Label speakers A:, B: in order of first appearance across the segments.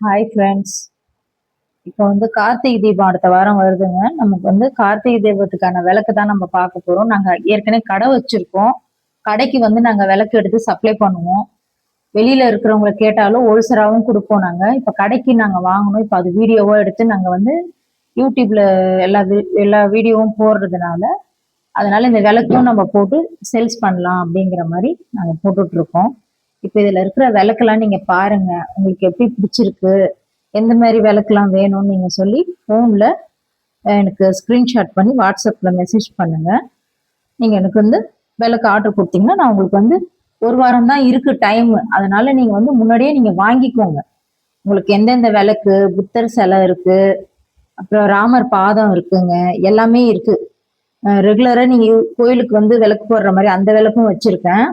A: Hi friends இப்போ வந்து கார்த்திகை தீபம் அடுத்த வாரம் வருதுங்க. நமக்கு வந்து கார்த்திகை தீபத்துக்கான விளக்கு தான் நம்ம பார்க்க போறோம். நாங்கள் ஏற்கனவே கடை வச்சிருக்கோம். கடைக்கு வந்து நாங்கள் விளக்கு எடுத்து சப்ளை பண்ணுவோம். வெளியில இருக்கிறவங்கள கேட்டாலும் ஹோல்சராகவும் கொடுப்போம் நாங்கள் இப்போ கடைக்கு நாங்கள் வாங்கணும். இப்போ அது வீடியோவோ எடுத்து நாங்கள் வந்து யூடியூப்ல எல்லா எல்லா வீடியோவும் போடுறதுனால அதனால இந்த விளக்கும் நம்ம போட்டு சேல்ஸ் பண்ணலாம் அப்படிங்கிற மாதிரி நாங்கள் போட்டுட்ருக்கோம் இருக்கோம். இப்போ இதுல இருக்கிற விளக்கெல்லாம் நீங்க பாருங்க. உங்களுக்கு எப்படி பிடிச்சிருக்கு? எந்த மாதிரி விளக்கெல்லாம் வேணும்னு நீங்க சொல்லி ஃபோன்ல எனக்கு ஸ்கிரீன்ஷாட் பண்ணி வாட்ஸ்அப்ல மெசேஜ் பண்ணுங்க. நீங்க எனக்கு வந்து விளக்கு ஆர்டர் கொடுத்தீங்கன்னா நான் உங்களுக்கு வந்து ஒரு வாரம் தான் இருக்கு டைம் அதனால நீங்க வந்து முன்னாடியே நீங்க வாங்கிக்கோங்க. உங்களுக்கு எந்தெந்த விளக்கு புத்தர் சிலை இருக்கு அப்புறம் ராமர் பாதம் இருக்குங்க எல்லாமே இருக்கு. ரெகுலரா நீங்க கோயிலுக்கு வந்து விளக்கு போடுற மாதிரி அந்த விளக்கும் வச்சிருக்கேன்.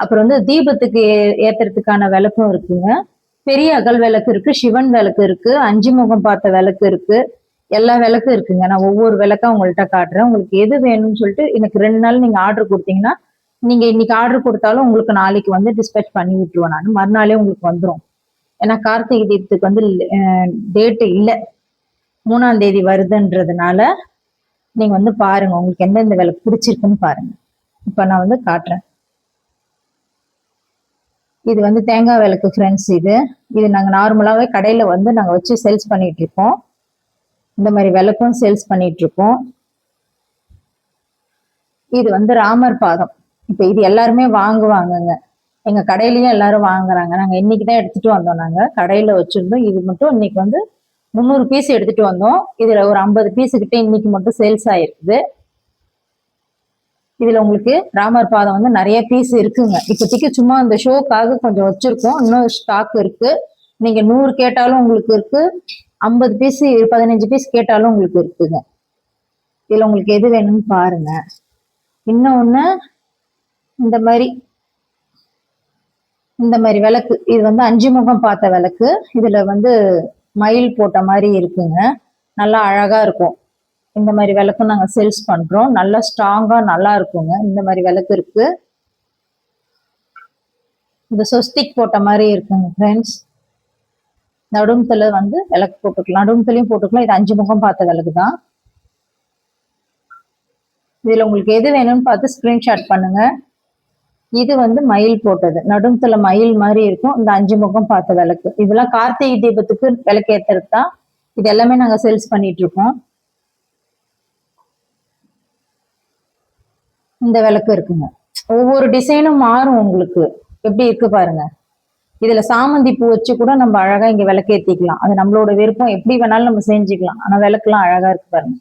A: அப்புறம் வந்து தீபத்துக்கு ஏ- ஏத்துறதுக்கான விளக்கும் இருக்குங்க. பெரிய அகல் விளக்கு இருக்கு சிவன் விளக்கு இருக்கு அஞ்சு முகம் பார்த்த விளக்கு இருக்கு. எல்லா விளக்கும் இருக்குங்க. நான் ஒவ்வொரு விளக்கா உங்கள்கிட்ட காட்டுறேன். உங்களுக்கு எது வேணும்னு சொல்லிட்டு எனக்கு ரெண்டு நாள் நீங்க ஆர்டர் கொடுத்தீங்கன்னா நீங்க இன்னைக்கு ஆர்டர் கொடுத்தாலும் உங்களுக்கு நாளைக்கு வந்து டிஸ்பேச் பண்ணி விட்டுருவேன் நான். மறுநாளே உங்களுக்கு வந்துடும் ஏன்னா கார்த்திகை தீபத்துக்கு வந்து டேட்டு இல்லை. மூணாம் தேதி வருதுன்றதுனால நீங்க வந்து பாருங்க. உங்களுக்கு எந்தெந்த விளக்கு பிடிச்சிருக்குன்னு பாருங்க. இப்ப நான் வந்து காட்டுறேன். இது வந்து தேங்காய் விளக்கு ஃப்ரெண்ட்ஸ் இது. இது நாங்கள் நார்மலாகவே கடையில் வந்து நாங்கள் வச்சு சேல்ஸ் பண்ணிட்டு இருக்கோம். இந்த மாதிரி விளக்கும் சேல்ஸ் பண்ணிட்டு இருக்கோம். இது வந்து ராமர் பாதம். இப்போ இது எல்லாருமே வாங்குவாங்கங்க. எங்கள் கடையிலையும் எல்லாரும் வாங்குறாங்க. நாங்கள் இன்னைக்கு தான் எடுத்துட்டு வந்தோம் நாங்கள் கடையில் வச்சுருந்தோம். இது மட்டும் இன்னைக்கு வந்து முந்நூறு பீஸ் எடுத்துட்டு வந்தோம். இதில் ஒரு ஐம்பது பீஸ் கிட்ட இன்னைக்கு மட்டும் சேல்ஸ் ஆயிருக்குது. இதுல உங்களுக்கு ராமர் பாதம் வந்து நிறைய பீஸ் இருக்குங்க. இப்போதைக்கு சும்மா அந்த ஷோக்காக கொஞ்சம் வச்சிருக்கோம். இன்னும் ஸ்டாக் இருக்கு. நீங்க நூறு கேட்டாலும் உங்களுக்கு இருக்கு. ஐம்பது பீஸ் பதினஞ்சு பீஸ் கேட்டாலும் உங்களுக்கு இருக்குங்க. இதுல உங்களுக்கு எது வேணும்னு பாருங்க. இன்னொன்னு இந்த மாதிரி இந்த மாதிரி விளக்கு. இது வந்து அஞ்சு முகம் பார்த்த விளக்கு. இதுல வந்து மயில் போட்ட மாதிரி இருக்குங்க. நல்லா அழகா இருக்கும். இந்த மாதிரி விளக்கும் நாங்கள் சேல்ஸ் பண்றோம். நல்லா ஸ்ட்ராங்காக நல்லா இருக்குங்க. இந்த மாதிரி விளக்கு இருக்கு. இந்த சொஸ்திக் போட்ட மாதிரி இருக்குங்க ஃப்ரெண்ட்ஸ் நடுமத்துல வந்து விளக்கு போட்டுக்கலாம். நடுமத்துலயும் போட்டுக்கலாம். இது அஞ்சு முகம் பார்த்த விளக்கு தான். இதில் உங்களுக்கு எது வேணும்னு பார்த்து ஸ்க்ரீன்ஷாட் பண்ணுங்க. இது வந்து மயில் போட்டது. நடுமத்துல மயில் மாதிரி இருக்கும். இந்த அஞ்சு முகம் பார்த்த விளக்கு. இதெல்லாம் கார்த்திகை தீபத்துக்கு விளக்கு ஏற்றுறது தான். இது எல்லாமே நாங்கள் சேல்ஸ் பண்ணிட்டு இருக்கோம். இந்த விளக்கு இருக்குங்க. ஒவ்வொரு டிசைனும் மாறும் உங்களுக்கு. எப்படி இருக்கு பாருங்க. இதுல சாமந்தி பூ வச்சு கூட நம்ம அழகா இங்க விளக்கு ஏத்திக்கலாம் அது நம்மளோட விருப்பம். எப்படி வேணாலும் நம்ம செஞ்சுக்கலாம். ஆனா விளக்குலாம் அழகா இருக்கு பாருங்க.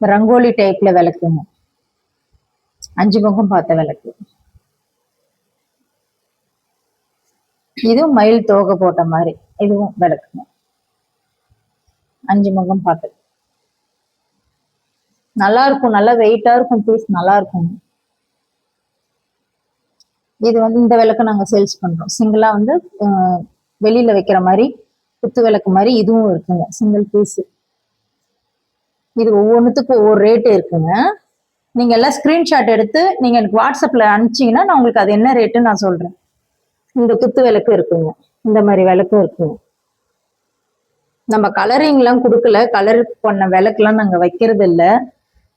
A: ரங்கோலி டைப்ல விளக்குங்க. அஞ்சு முகம் பார்த்த விளக்கு. இதுவும் மயில் தோகை போட்ட மாதிரி. இதுவும் விளக்குங்க. அஞ்சு முகம் பார்த்தது நல்லா இருக்கும் நல்லா வெயிட்டா இருக்கும் பீஸ் நல்லா இருக்கும் இது வந்து இந்த விளக்கு நாங்க சேல்ஸ் பண்றோம். சிங்கிளா வந்து வெளியில வைக்கிற மாதிரி குத்து விளக்கு மாதிரி இதுவும் இருக்குங்க. சிங்கிள் பீஸ் இது ஒவ்வொன்றுத்துக்கும் ஒவ்வொரு ரேட்டு இருக்குங்க. நீங்க எல்லாம் ஸ்கிரீன்ஷாட் எடுத்து நீங்க எனக்கு வாட்ஸ்அப்ல அனுப்பிச்சீங்கன்னா நான் உங்களுக்கு அது என்ன ரேட்டுன்னு நான் சொல்றேன். இந்த குத்து விளக்கு இருக்குங்க. இந்த மாதிரி விளக்கும் இருக்குங்க. நம்ம கலரிங் எல்லாம் கொடுக்கல. கலர் பண்ண விளக்குலாம் நாங்க வைக்கிறது இல்லை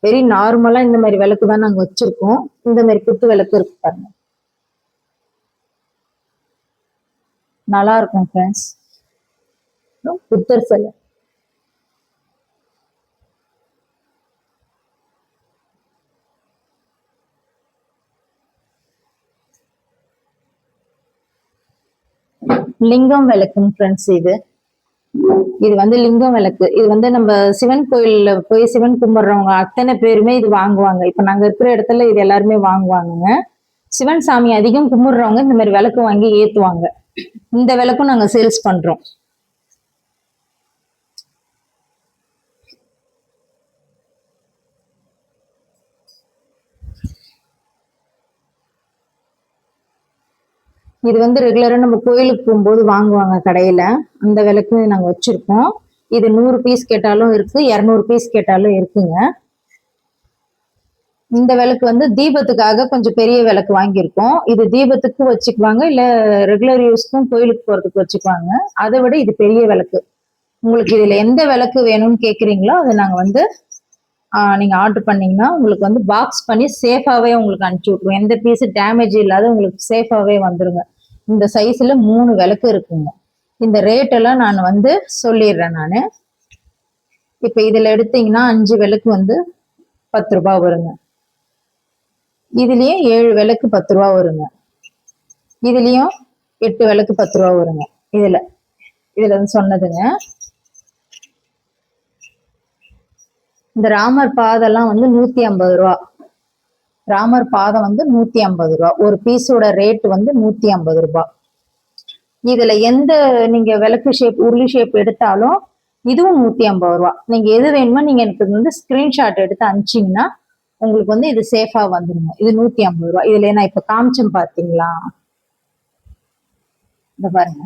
A: வெரி நார்மலா இந்த மாதிரி விளக்கு தான் நாங்க வச்சிருக்கோம். இந்த மாதிரி குத்து விளக்கு இருக்கு பாருங்க. நல்லா இருக்கும் ஃப்ரெண்ட்ஸ் புத்தர் சிலை. லிங்கம் விளக்குங்க ஃப்ரெண்ட்ஸ் இது. இது வந்து லிங்கம் விளக்கு. இது வந்து நம்ம சிவன் கோயில்ல போய் சிவன் கும்பிடுறவங்க அத்தனை பேருமே இது வாங்குவாங்க. இப்ப நாங்க இருக்கிற இடத்துல இது எல்லாருமே வாங்குவாங்க சிவன் சாமி அதிகம் கும்பிடுறவங்க இந்த மாதிரி விளக்கு வாங்கி ஏத்துவாங்க. இந்த விளக்கும் நாங்க சேல்ஸ் பண்றோம். இது வந்து ரெகுலரா நம்ம கோயிலுக்கு போகும்போது வாங்குவாங்க கடையில. அந்த விளக்கு நாங்க வச்சிருக்கோம். இது நூறு பீஸ் கேட்டாலும் இருக்கு இரநூறு பீஸ் கேட்டாலும் இருக்குங்க. இந்த விளக்கு வந்து தீபத்துக்காக கொஞ்சம் பெரிய விளக்கு வாங்கியிருக்கோம். இது தீபத்துக்கு வச்சுக்குவாங்க இல்ல ரெகுலர் யூஸ்க்கும் கோயிலுக்கு போறதுக்கு வச்சுக்குவாங்க. அதை விட இது பெரிய விளக்கு உங்களுக்கு இதுல எந்த விளக்கு வேணும்னு கேக்குறீங்களோ அதை நாங்க வந்து ஆஹ், நீங்க ஆர்டர் பண்ணீங்கன்னா உங்களுக்கு வந்து பாக்ஸ் பண்ணி சேஃபாவே உங்களுக்கு அனுப்பிச்சி விட்ருவோம் எந்த பீஸ் டேமேஜ் இல்லாத உங்களுக்கு சேஃபாவே வந்துருங்க. இந்த சைஸ்ல மூணு விளக்கு இருக்குங்க. இந்த ரேட் எல்லாம் நான் வந்து சொல்லிடுறேன் நான். இப்ப இதுல எடுத்தீங்கன்னா அஞ்சு விளக்கு வந்து பத்து ரூபாய் வருங்க. இதுலயும் ஏழு விளக்கு பத்து ரூபா வருங்க. இதுலயும் எட்டு விளக்கு பத்து ரூபா வருங்க. இதுல. இதுல வந்து சொன்னதுங்க. இந்த ராமர் பாதெல்லாம் வந்து நூத்தி ஐம்பது ரூபா. ராமர் பாதம் வந்து நூத்தி ஐம்பது ரூபா. ஒரு பீஸோட ரேட் வந்து நூத்தி ஐம்பது ரூபா. இதுல எந்த நீங்க விளக்கு ஷேப் உருளி ஷேப் எடுத்தாலும் இதுவும் நூத்தி ஐம்பது ரூபா. நீங்க எது வேணுமோ நீங்க எனக்கு வந்து ஸ்கிரீன்ஷாட் எடுத்து அனுப்பிச்சீங்கன்னா உங்களுக்கு வந்து இது சேஃபா வந்துருங்க. இது நூத்தி ஐம்பது ரூபா. இதுல நான் இப்ப காமிச்சேன் பாத்தீங்களா? இந்த பாருங்க.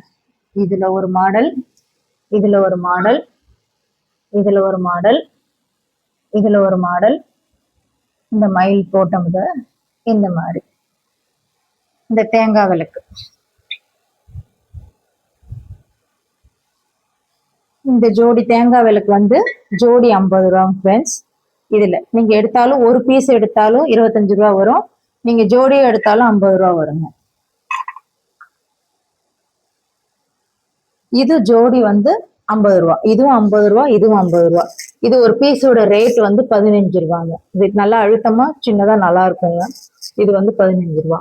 A: இதுல ஒரு மாடல் இதுல ஒரு மாடல் இதுல ஒரு மாடல் இதுல ஒரு மாடல் இந்த மயில் தோட்டம் இந்த மாதிரி. இந்த தேங்காய் விளக்கு. இந்த ஜோடி தேங்காய் விளக்கு வந்து ஜோடி ஐம்பது ரூபா ஃப்ரெண்ட்ஸ் இதுல நீங்க எடுத்தாலும் ஒரு பீஸ் எடுத்தாலும் இருபத்தஞ்சு ரூபா வரும். நீங்க ஜோடியா எடுத்தாலும் ஐம்பது ரூபா வருங்க. இது ஜோடி வந்து ஐம்பது ரூபா. இதுவும் ஐம்பது ரூபா இதுவும் ஐம்பது ரூபா. இது ஒரு பீஸோட ரேட் வந்து பதினஞ்சு ரூபாங்க. இது நல்லா அழுத்தமா சின்னதா நல்லா இருக்குங்க. இது வந்து பதினஞ்சு ரூபா.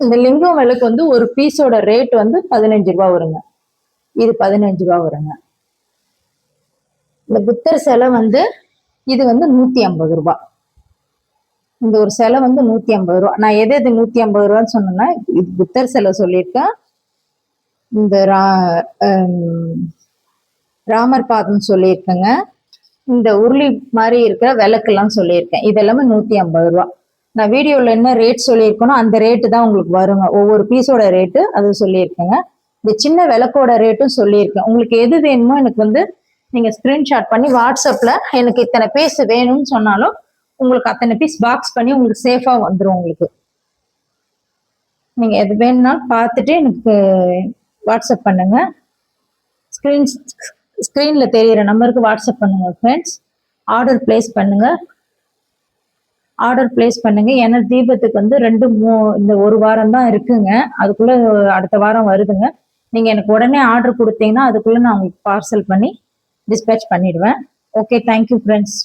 A: இந்த லிங்கம் விளக்கு வந்து ஒரு பீஸோட ரேட் வந்து பதினஞ்சு ரூபா வருங்க. இது பதினஞ்சு ரூபா வருங்க. இந்த புத்தர் சிலை வந்து இது வந்து நூத்தி ஐம்பது ரூபா. இந்த ஒரு சிலை வந்து நூத்தி ஐம்பது ரூபா. நான் எது எது நூத்தி ஐம்பது ரூபான்னு சொன்னேன்னா இது புத்தர் சிலை சொல்லியிருக்கேன். இந்த ரா ராமர் பாதம் சொல்லியிருக்கேங்க. இந்த உருளி மாதிரி இருக்கிற விளக்குலாம் சொல்லியிருக்கேன். இது எல்லாமே நூத்தி ஐம்பது ரூபா. நான் வீடியோல என்ன ரேட் சொல்லியிருக்கேனோ அந்த ரேட்டு தான் உங்களுக்கு வருங்க. ஒவ்வொரு பீஸோட ரேட்டு அது சொல்லியிருக்கேங்க. இந்த சின்ன விளக்கோட ரேட்டும் சொல்லியிருக்கேன். உங்களுக்கு எது வேணுமோ எனக்கு வந்து நீங்க ஸ்கிரீன்ஷாட் பண்ணி வாட்ஸ்அப்ல எனக்கு இத்தனை பீஸ் வேணும்னு சொன்னாலும் உங்களுக்கு அத்தனை பீஸ் பாக்ஸ் பண்ணி உங்களுக்கு சேஃபா வந்துடும் உங்களுக்கு. நீங்க எது வேணும்னாலும் பார்த்துட்டு எனக்கு வாட்ஸ்அப் பண்ணுங்க. ஸ்க்ரீன் ஸ்க்ரீன்ல தெரியிற நம்பருக்கு வாட்ஸ்அப் பண்ணுங்க ஃப்ரெண்ட்ஸ் ஆர்டர் பிளேஸ் பண்ணுங்க. ஆர்டர் பிளேஸ் பண்ணுங்க. ஏன்னா தீபத்துக்கு வந்து ரெண்டு மூ இந்த ஒரு வாரம் தான் இருக்குங்க. அதுக்குள்ள அடுத்த வாரம் வருதுங்க. நீங்க எனக்கு உடனே ஆர்டர் கொடுத்தீங்கன்னா அதுக்குள்ள நான் உங்களுக்கு பார்சல் பண்ணி டிஸ்பேச் பண்ணிடுவேன். Okay thank you friends